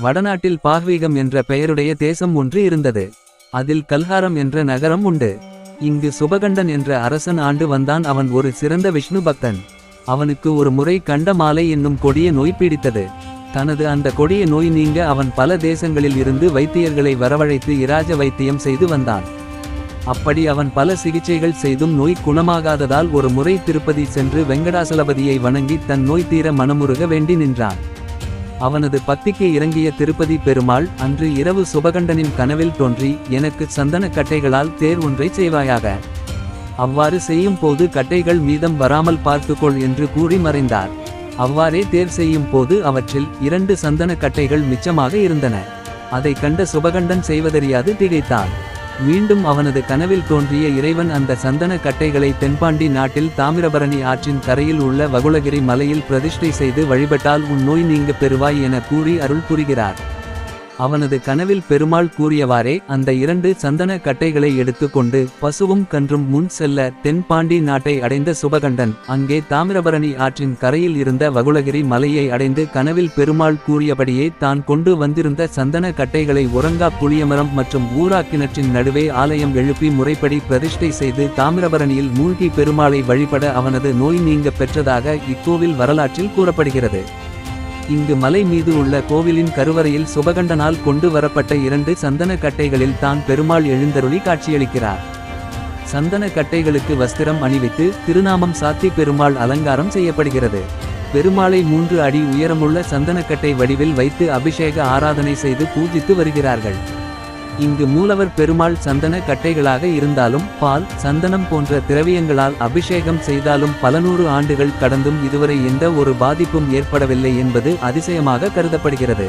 வடநாட்டில் பாஹ்வீகம் என்ற பெயருடைய தேசம் ஒன்று இருந்தது. அதில் கல்ஹாரம் என்ற நகரம் உண்டு. இங்கு சுபகண்டன் என்ற அரசன் ஆண்டு வந்தான் அவன் ஒரு சிறந்த விஷ்ணு பக்தன். அவனுக்கு ஒரு முறை கண்ட மாலை என்னும் கொடிய நோய் பீடித்தது. தனது அந்த கொடிய நோய் நீங்க அவன் பல தேசங்களில் இருந்து வைத்தியர்களை வரவழைத்து இராஜ வைத்தியம் செய்து வந்தான். அப்படி அவன் பல சிகிச்சைகள் செய்தும் நோய் குணமாகாததால் ஒரு முறை திருப்பதி சென்று வெங்கடாசலபதியை வணங்கி தன் நோய் தீர மனமுருக வேண்டி நின்றான். அவனது பத்திக்கு இறங்கிய திருப்பதி பெருமாள் அன்று இரவு சுபகண்டனின் கனவில் தோன்றி எனக்கு சந்தன கட்டைகளால் தேர் ஒன்றை செய்வாயாக. அவ்வாறு செய்யும் போது கட்டைகள் மீதம் வராமல் பார்த்துக்கொள் என்று கூறி மறைந்தார். அவ்வாறே தேர் செய்யும் போது அவற்றில் இரண்டு சந்தன கட்டைகள் மிச்சமாக இருந்தன. அதை கண்ட சுபகண்டன் செய்வதறியாது திகைத்தான். மீண்டும் அவனது கனவில் தோன்றிய இறைவன் அந்த சந்தன கட்டைகளை தென்பாண்டி நாட்டில் தாமிரபரணி ஆற்றின் கரையில் உள்ள வகுளகிரி மலையில் பிரதிஷ்டை செய்து வழிபட்டால் உன் நோய் நீங்க பெறுவாய் என கூறி அருள் புரிகிறார். அவனது கனவில் பெருமாள் கூறியவாறே அந்த இரண்டு சந்தன கட்டைகளை எடுத்துக்கொண்டு பசுவும் கன்றும் முன் செல்ல தென்பாண்டி நாட்டை அடைந்த சுபகண்டன் அங்கே தாமிரபரணி ஆற்றின் கரையில் இருந்த வகுளகிரி மலையை அடைந்து கனவில் பெருமாள் கூறியபடியே தான் கொண்டு வந்திருந்த சந்தன கட்டைகளை உறங்கா புளியமரம் மற்றும் ஊரா கிணற்றின் நடுவே ஆலயம் எழுப்பி முறைப்படி பிரதிஷ்டை செய்து தாமிரபரணியில் மூழ்கி பெருமாளை வழிபட அவனது நோய் நீங்க பெற்றதாக இக்கோவில் வரலாற்றில் கூறப்படுகிறது. இங்கு மலை மீது உள்ள கோவிலின் கருவறையில் சுபகண்டனால் கொண்டு வரப்பட்ட இரண்டு சந்தன கட்டைகளில் தான் பெருமாள் எழுந்தருளி காட்சியளிக்கிறார். சந்தன கட்டைகளுக்கு வஸ்திரம் அணிவித்து திருநாமம் சாத்தி பெருமாள் அலங்காரம் செய்யப்படுகிறது. பெருமாளை மூன்று அடி உயரமுள்ள சந்தனக்கட்டை வடிவில் வைத்து அபிஷேக ஆராதனை செய்து பூஜித்து வருகிறார்கள். இங்கு மூலவர் பெருமாள் சந்தன கட்டைகளாக இருந்தாலும் பால் சந்தனம் போன்ற திரவியங்களால் அபிஷேகம் செய்தாலும் பல நூறு ஆண்டுகள் கடந்தும் இதுவரை எந்த ஒரு பாதிப்பும் ஏற்படவில்லை என்பது அதிசயமாக கருதப்படுகிறது.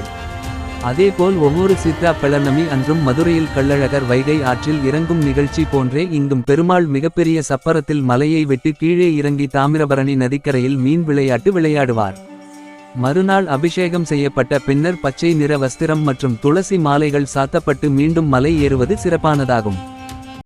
அதேபோல் ஒவ்வொரு சித்ரா பௌர்ணமி அன்றும் மதுரையில் கள்ளழகர் வைகை ஆற்றில் இறங்கும் நிகழ்ச்சி போன்றே இங்கும் பெருமாள் மிகப்பெரிய சப்பரத்தில் மலையை விட்டு கீழே இறங்கி தாமிரபரணி நதிக்கரையில் மீன் விளையாட்டு விளையாடுவார். மறுநாள் அபிஷேகம் செய்யப்பட்ட பின்னர் பச்சை நிற வஸ்திரம் மற்றும் துளசி மாலைகள் சாத்தப்பட்டு மீண்டும் மலை ஏறுவது சிறப்பானதாகும்.